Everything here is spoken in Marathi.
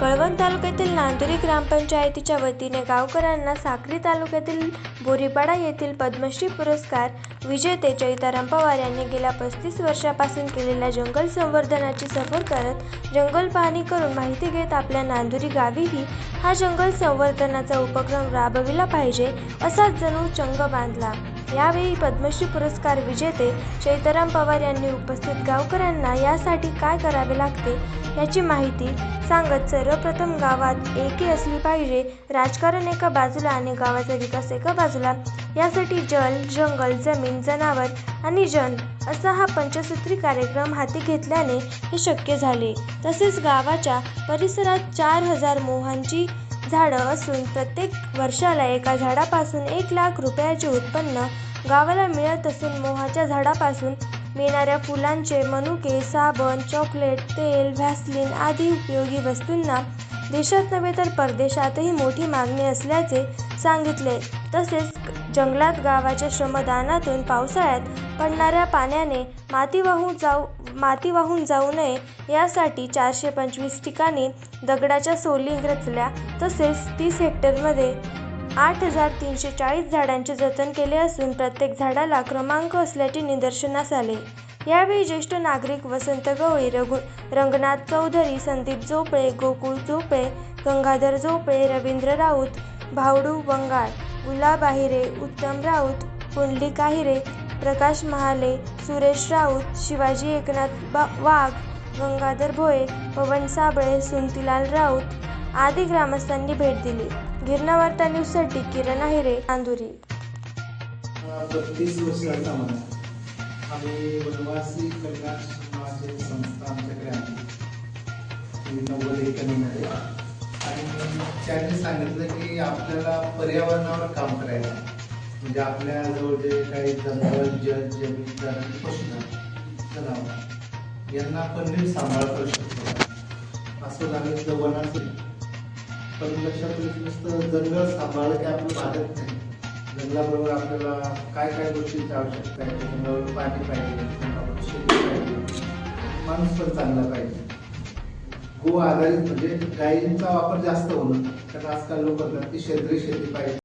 कळवण तालुक्यातील नांदुरी ग्रामपंचायतीच्या वतीने गावकऱ्यांना साक्री तालुक्यातील बोरीपाडा येथील पद्मश्री पुरस्कार विजेते चैताराम पवार यांनी गेल्या पस्तीस वर्षापासून केलेल्या जंगल संवर्धनाची सफर करत जंगल पाहणी करून माहिती घेत आपल्या नांदुरी गावीही हा जंगल संवर्धनाचा उपक्रम राबविला पाहिजे असा जणू चंग बांधला. यावेळी पद्मश्री पुरस्कार विजेते चैतराम पवार यांनी उपस्थित गावकऱ्यांना यासाठी काय करावे लागते याची माहिती सांगत सर्वप्रथम गावात एकी असली पाहिजे राजकारण एका बाजूला आणि गावाचा विकास एका बाजूला. यासाठी जल जंगल जमीन जनावर आणि जन असा हा पंचसूत्री कार्यक्रम हाती घेतल्याने हे शक्य झाले. तसेच गावाच्या परिसरात चार हजार मोहांची झाडं असून प्रत्येक वर्षाला एका झाडापासून एक लाख रुपयाचे उत्पन्न गावाला मिळत असून मोहाच्या झाडापासून मिळणाऱ्या फुलांचे मनुके साबण चॉकलेट तेल व्हॅसलिन आदी उपयोगी वस्तूंना देशात नव्हे तर परदेशातही मोठी मागणी असल्याचे सांगितले. तसेच जंगलात गावाच्या श्रमदानातून पावसाळ्यात पडणाऱ्या पाण्याने माती वाहून जाऊ माती वाहून जाऊ नये यासाठी चारशे पंचवीस ठिकाणी दगडाच्या सोली रचल्या तसेच तीस हेक्टरमध्ये आठ हजार तीनशे चाळीस झाडांचे जतन केले असून प्रत्येक झाडाला क्रमांक असल्याचे निदर्शनास आले. यावेळी ज्येष्ठ नागरिक वसंत गवळी रघु रंगनाथ चौधरी संदीप झोपळे गोकुळ झोपळे गंगाधर झोपळे रवींद्र राऊत भावडू बंगाळ गुलाब आहिरे उत्तम राऊत पुंडलिक आहिरे प्रकाश महाले सुरेश राऊत शिवाजी एकनाथ बा वाघ गंगाधर भोये पवन साबळे सुंतीलाल राऊत आदी ग्रामस्थांनी भेट दिली. गिरणावार्ता न्यूजसाठी किरण आहिरे नांदुरी बत्तीस वर्षाचा आम्ही वनवासी कल्याण संस्था आमच्याकडे आली नव्वद एकोणीमध्ये आणि त्यांनी सांगितलं की आपल्याला पर्यावरणावर काम करायचं म्हणजे आपल्या जवळ जे काही जंगल जल जमीन पशुधन जनावर यांना आपण नीट सांभाळ करू शकतो असं सांगितलं वनाचं. पण लक्षात नुसतं जंगल सांभाळलं की आपलं वाढत नाही. जंगलाबरोबर आपल्याला काय काय गोष्टींची आवश्यकता आहे? जंगलावर पाणी पाहिजे शेती पाहिजे. माणूस पण चांगला पाहिजे. गो आधारित म्हणजे गायींचा वापर जास्त होणं. कारण आजकाल लोक करतात की सेंद्रिय शेती पाहिजे.